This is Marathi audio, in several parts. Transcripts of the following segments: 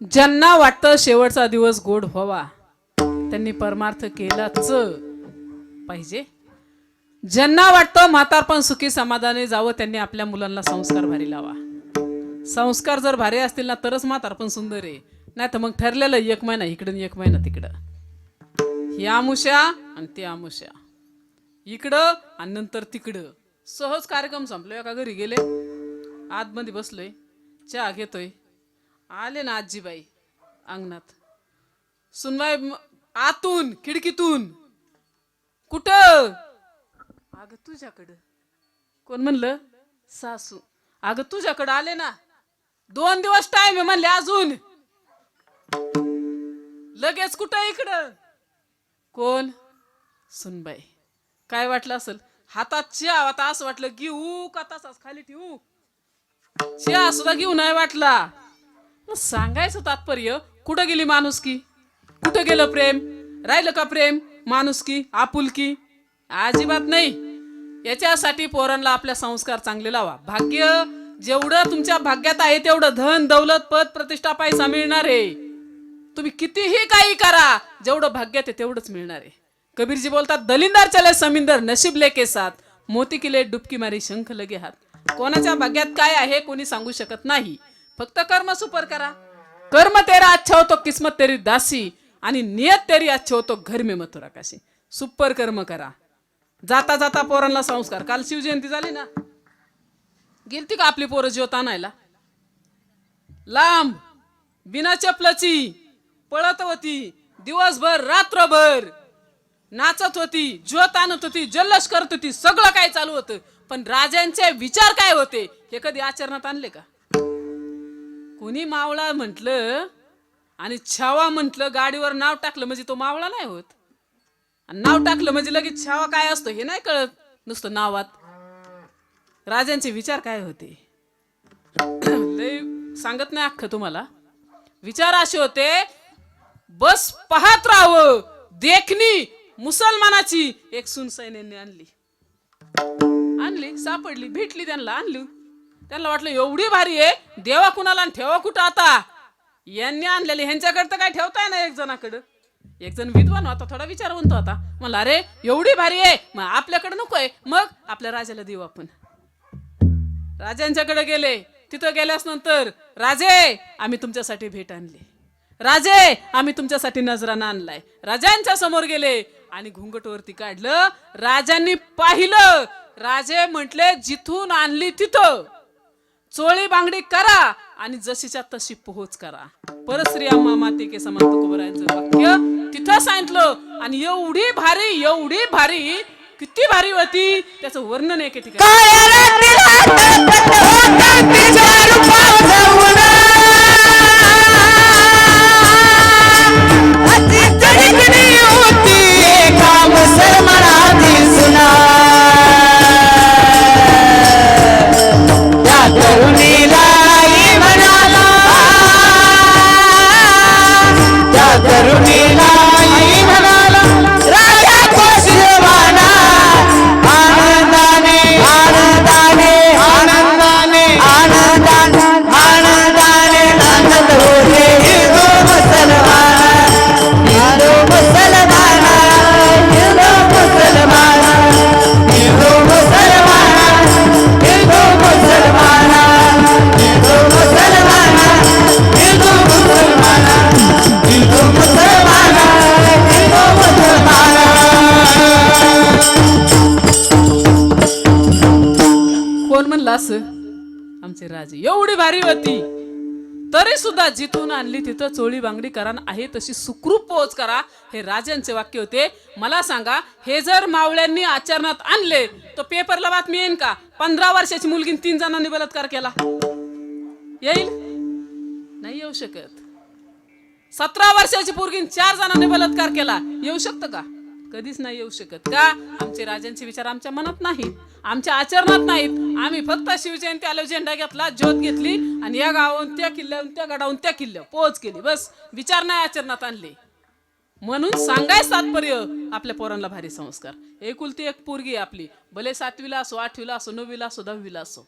ज्यांना वाटतं शेवटचा दिवस गोड व्हावा त्यांनी परमार्थ केलाच पाहिजे. ज्यांना वाटतं म्हातारपण सुखी समाधानी जावं त्यांनी आपल्या मुलांना संस्कार भारी लावा. संस्कार जर भारी असतील ना तरच म्हातारपण सुंदर आहे. नाही तर मग ठरलेलं एक महिना इकडं एक महिना तिकडं. ही आमुष्या आणि ती आमुष्या. इकडं आणि नंतर तिकडं. सहज कार्यक्रम संपलो एका घरी गेले. आतमध्ये बसलोय. चहा घेतोय. आले ना आजीबाई अंगणात. सुनबाई आतून खिडकीतून. कुठं? अगं तुझ्याकडं. कोण म्हणलं? सासू. अगं तुझ्याकडं आले ना. दोन दिवस टाइम आहे म्हणले अजून. लगेच कुठं इकडं? कोण? सुनबाई. काय वाटलं असेल? हातात चहा आता असं वाटलं घेऊ का तसाच खाली ठेवू? चहा सुद्धा घेऊ नाही वाटला. मग सांगायचं तात्पर्य कुठं गेली माणुसकी कुठं गेलं प्रेम? राहिलं का प्रेम? माणुसकी आपुलकी अजिबात नाही. याच्यासाठी पोरांना आपल्या संस्कार चांगले लावा. भाग्य जेवढं तुमच्या भाग्यात आहे तेवढं धन दौलत पद प्रतिष्ठा पैसा मिळणार आहे. तुम्ही कितीही काही करा जेवढं भाग्यात आहे तेवढंच मिळणार आहे. कबीरजी बोलतात दलिंदार चले समिंदर नशीब लेके साथ. मोती किले डुबकी मारी शंख लगे हात कोणाच्या भाग्यात काय आहे कोणी सांगू शकत नाही. फक्त कर्म सुपर करा. कर्म तेरा अच्छा होतो किस्मत तेरी दासी. आणि नियत तेरी अच्छा होतो घर में मथुरा काशी. सुपर कर्म करा. जाता जाता पोरांना संस्कार. काल शिवजयंती झाली ना? गेलती का आपली पोरं ज्योत आणायला? लांब बिना चपलाची पळत होती. दिवसभर रात्रभर नाचत होती ज्योत आणत होती जल्लोष करत होती. सगळं काय चालू होतं? पण राजांचे विचार काय होते? हे कधी आचरणात आणले का? कुणी मावळा म्हटलं आणि छावा म्हटलं गाडीवर नाव टाकलं म्हणजे तो मावळा नाही होत. आणि नाव टाकलं म्हणजे लगेच छावा काय असतो हे नाही कळत नुसतं नावात. राजांचे विचार काय होते? लय सांगत नाही अख्खं तुम्हाला. विचार असे होते बस पाहत राहावं देखणी मुसलमानाची. एक सुन सैन्याने आणली. आणली सापडली भेटली त्यांना आणली. त्यांना वाटलं एवढी भारी आहे. देवा कुणाला आणि ठेवा कुठं आता? यांनी आणलेली ह्यांच्याकडे तर काय ठेवताय ना एक जणाकडं एक जण विद्वान होता थोडा विचारवंत होता म्हणला अरे एवढी भारी आहे. मग आपल्याकडे नकोय मग आपल्या राजाला देऊ आपण. राजांच्याकडे गेले. तिथं गेल्यास नंतर राजे आम्ही तुमच्यासाठी भेट आणली. राजे आम्ही तुमच्यासाठी नजराना आणलाय. राजांच्या समोर गेले आणि घुंगटवरती काढलं. राजांनी पाहिलं. राजे म्हटले जिथून आणली तिथं. चोळी बांगडी करा आणि जशीच्या तशी पोहोच करा. परश्री अम्मा माते के समान तुकोबरायांचं वाक्य तिथं सांगितलं आणि एवढी भारी एवढी भारी किती भारी होती त्याचं वर्णन एके ठिकाणी आमचे एवढी भारी होती. तरी सुद्धा जिथून आणली तिथं चोळी बांगडी करा आहे तशी सुखरूप पोहोच करा हे राजांचे वाक्य होते. मला सांगा हे जर मावळ्यांनी आचरणात आणले तर पेपरला बातमी येईन का? पंधरा वर्षाची मुलगी तीन जणांनी बलात्कार केला. येईल? नाही येऊ शकत. सतरा वर्षाची पोरगीन चार जणांनी बलात्कार केला. येऊ शकतं का? कधीच नाही येऊ शकत. का? आमचे राजांचे विचार आमच्या मनात नाहीत. आमच्या आचरणात नाहीत. आम्ही फक्त शिवजयंती आलो झेंडा घेतला ज्योत घेतली आणि या गावाहून त्या किल्ल्याहून त्या गडाहून त्या किल्ल्यावर पोहोच केली. बस. विचार नाही आचरणात आणले. म्हणून सांगाय तात्पर्य आपल्या पोरांना भारी संस्कार. एकुलती एक पोरगी आपली. भले सातवीला असो आठवीला असो नववीला असो दहावीला असो.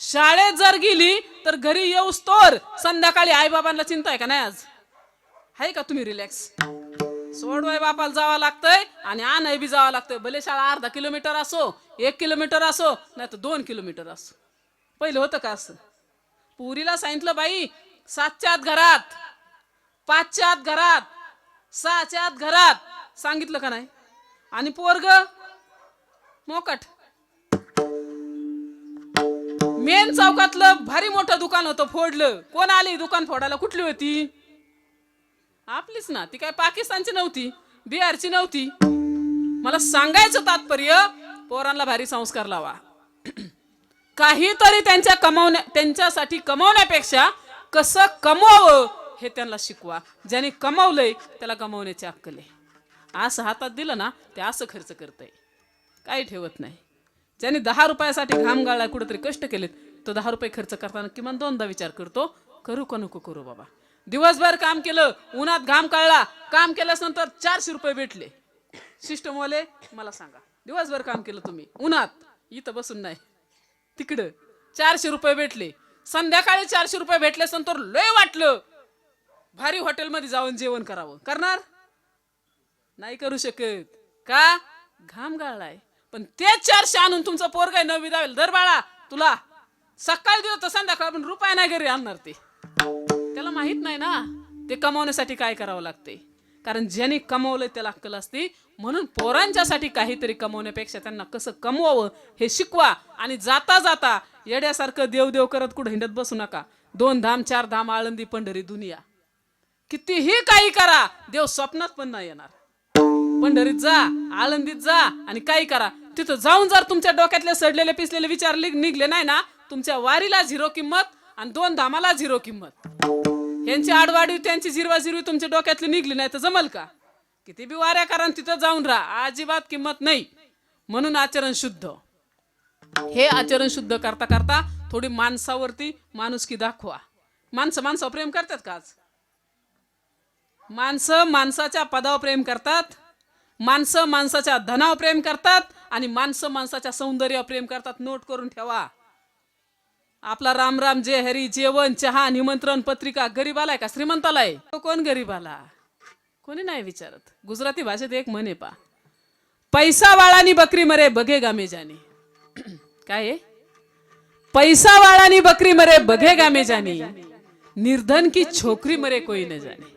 शाळेत जर गेली तर घरी येऊस तोर संध्याकाळी आई बाबांना चिंता आहे का नाही आज? आहे का तुम्ही रिलॅक्स सोडवाय बापाला जावं लागतंय आणि आणाय बी जावं लागतंय. भले शाळा अर्धा किलोमीटर असो एक किलोमीटर असो नाही तर दोन किलोमीटर असो. पहिलं होतं का असं? पुरीला सांगितलं बाई सातच्या आत घरात पाचच्या आत घरात सहाच्या आत घरात. सांगितलं का नाही? आणि पोरग मोकट. मेन चौकातलं भारी मोठं दुकान होतं फोडलं. कोण आली दुकान फोडायला? कुठली होती? आपलीच ना ती काय पाकिस्तानची नव्हती बिहारची नव्हती. मला सांगायचं तात्पर्य पोरांना भारी संस्कार लावा. काहीतरी त्यांच्या कमावण्या त्यांच्यासाठी कमवण्यापेक्षा कसं कमवावं हे त्यांना शिकवा. ज्याने कमवलंय त्याला कमवण्याची अक्कल आहे. असं हातात दिलं ना ते असं खर्च करतंय. काही ठेवत नाही. ज्याने दहा रुपयासाठी घाम गाळला कुठेतरी कष्ट केलेत तो दहा रुपये खर्च करताना किमान दोनदा विचार करतो करू का नको करू बाबा? दिवसभर काम केलं उन्हात घाम काढला काम केल्यास नंतर चारशे रुपये भेटले. सिस्टम वाले मला सांगा दिवसभर काम केलं तुम्ही उन्हात इथं बसून नाही तिकडं चारशे रुपये भेटले. संध्याकाळी चारशे रुपये भेटले नंतर लय वाटलं. भारी हॉटेलमध्ये जाऊन जेवण करावं. करणार? नाही करू शकत. का? घाम गाळलाय. पण तेच चारशे आणून तुमचं पोरगाय नववी दावेल दर बाळा तुला सकाळी दिलं तर संध्याकाळ पण रुपया नाही घरी आणणार ते. माहीत नाही ना. ते कमावण्यासाठी काय करावं लागते? कारण ज्यांनी कमवलंय त्याला अक्कल असते. म्हणून पोरांच्यासाठी काहीतरी कमवण्यापेक्षा त्यांना कसं कमवावं हे शिकवा. आणि जाता जाता येड्यासारखं देव देव करत कुठं हिंडत बसू नका. दोन धाम चार धाम आळंदी पंढरी दुनिया. कितीही काही करा देव स्वप्नात पण नाही येणार. पंढरीत जा आळंदीत जा आणि काही करा. तिथं जाऊन जर तुमच्या डोक्यातले सडलेले पिसलेले विचार निघले नाही ना तुमच्या वारीला झिरो किंमत आणि दोन धामाला झिरो किंमत. यांची आडवाडी त्यांची जिरवाजिरवी तुमच्या डोक्यातली निघली नाही तर जमल का? किती बी वाऱ्या कारण तिथं जाऊन राहा. अजिबात किंमत नाही. म्हणून आचरण शुद्ध. हे आचरण शुद्ध करता करता थोडी माणसावरती माणुसकी दाखवा. माणसं माणसावर प्रेम करतात काच माणसं माणसाच्या पदावर प्रेम करतात. माणसं माणसाच्या धनावर प्रेम करतात. आणि माणसं माणसाच्या सौंदर्यावर प्रेम करतात. नोट करून ठेवा. आपला राम राम जय हरी जेवण चहा निमंत्रण पत्रिका गरीबाला आहे का? श्रीमंताला आहे? तो कोण गरीबाला? कोणी नाही विचारत. गुजराती भाषेत एक म्हणे पा पैसा वाळानी बकरी मरे बघे गामे जाणे काय पैसा वाळानी बकरी मरे बघे गामे जाणे निर्धन की छोकरी मरे कोई न जाणे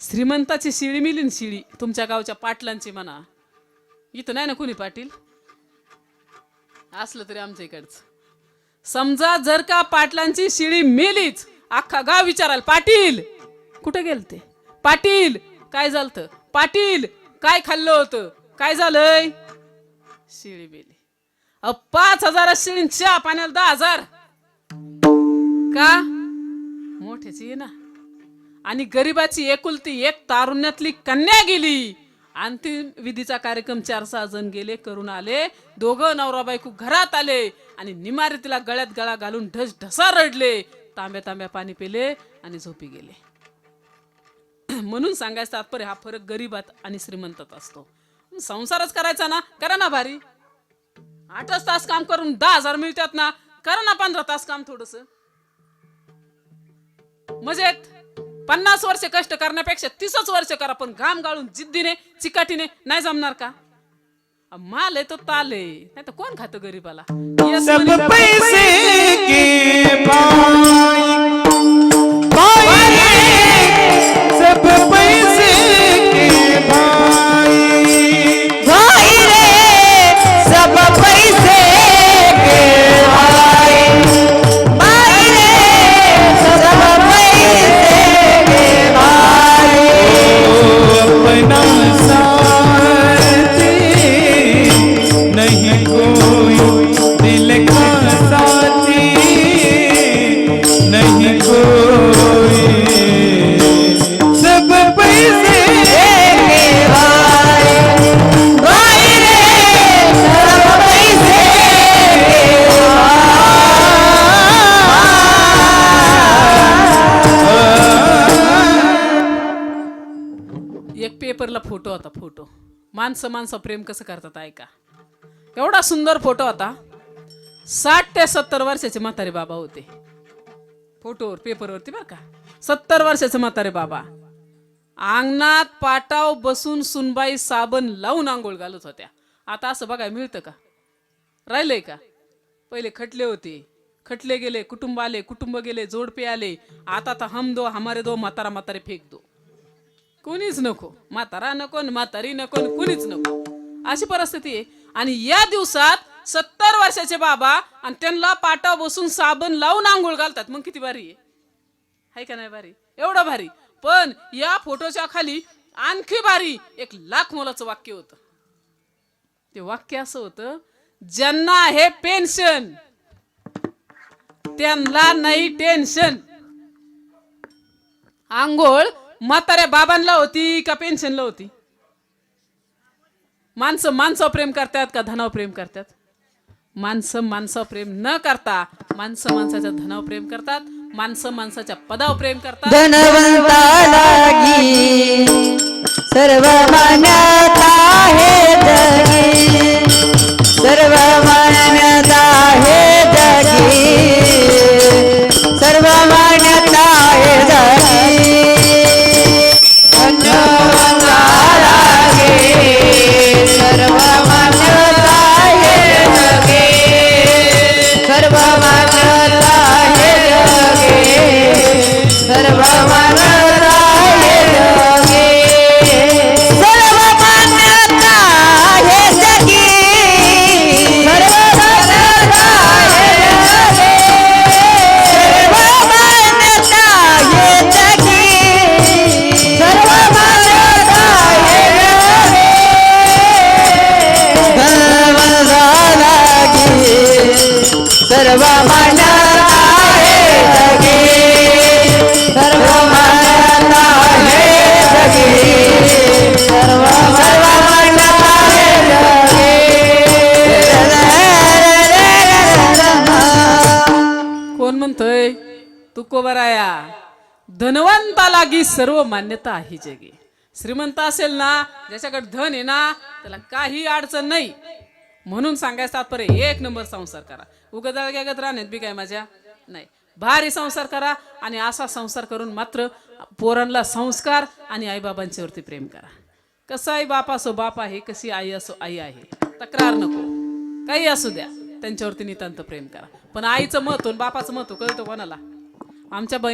श्रीमंताची शिळी मिलीन शिळी तुमच्या गावच्या पाटलांची म्हणा. इथं नाही ना कोणी पाटील? असलं तरी आमच्या इकडचं. समजा जर का पाटलांची शिळी मेलीच अख्खा गाव विचाराल पाटील! कुठे गेलते पाटील! काय झालं पाटील! काय खाल्लं होतं? काय झालंय? शिळी मेली. अ पाच हजार शिळींच्या पाण्याला दहा हजार. का? मोठ्याची ना. आणि गरिबाची एकुलती एक तारुण्यातली कन्या गेली. अंतिम विधीचा कार्यक्रम चार सहा जण गेले करून आले. दोघं नवरा बायको घरात आले आणि निमारे तिला गळ्यात गळा घालून ढस ढसा रडले. तांब्या तांब्या पाणी पिले आणि झोपी गेले. म्हणून सांगायचं तात्पर्य हा फरक गरीबात आणि श्रीमंतात असतो. संसारच करायचा ना? करा ना भारी. आठच तास काम करून दहा हजार मिळतात ना? करा ना पंधरा तास काम थोडस. मजेत? पन्नास वर्ष कष्ट करण्यापेक्षा तीसच वर्ष करा पण घाम गाळून जिद्दीने चिकाटीने नाही जमणार का? माल आहे तो ताल आहे. नाही तर कोण खातं गरीबाला? माणसं माणसं प्रेम कसं करतात ऐका. एवढा सुंदर फोटो होता साठ ते सत्तर वर्षाचे म्हातारे बाबा होते. फोटोवर पेपरवरती बरं का. सत्तर वर्षाचे म्हातारे बाबा. अंगणात पाटाव बसून सुनबाई साबण लावून आंघोळ घालत होत्या. आता असं बघाय मिळतं का? राहिलंय का? पहिले खटले होते. खटले गेले कुटुंब आले कुटुंब गेले जोडपे आले. आता तर हम दो हमारे दो म्हातारा म्हातारे फेक दो. कुणीच नको. म्हातारा नको म्हातारी नको कुणीच नको. अशी परिस्थिती आहे. आणि या दिवसात सत्तर वर्षाचे बाबा आणि त्यांना पाटा बसून साबण लावून आंघोळ घालतात. मग किती भारी आहे. हाय का नाही भारी? एवढं भारी. पण या फोटोच्या खाली आणखी भारी एक लाख मोलाचं वाक्य होतं. ते वाक्य असं होतं ज्यांना आहे पेन्शन त्यांना नाही टेन्शन आंघोळ म्हाताऱ्या बाबांना होती का पेन्शनला होती? माणसं माणसावर प्रेम करतात का धनावर प्रेम करतात? माणसं माणसावर प्रेम न करता माणसं माणसाच्या धनावर प्रेम करतात माणसं माणसाच्या पदावर प्रेम करतात. धनवंता सर्व मान्यता सर्व मान्य कोण म्हणतोय? तुकोबराया धनवंता लागी सर्व मान्यता आहे जगी. श्रीमंत असेल ना ज्याच्याकडे धन आहे ना त्याला काही अडचण नाही. म्हणून सांगायचं तात्पर्य एक नंबर संसार करा. उगत गॅगत राहण्यात बी काय माझ्या नाही. भारी संसार करा आणि असा संसार करून मात्र पोरांना संस्कार आणि आईबाबांच्यावरती प्रेम करा. कसं आई बाप असो बाप आहे कशी आई असो आई आहे. तक्रार नको. काही असू द्या त्यांच्यावरती नितांत प्रेम करा. पण आईचं महत्त्व आणि बापाचं महत्त्व कळतं कोणाला? आमच्या बहिणी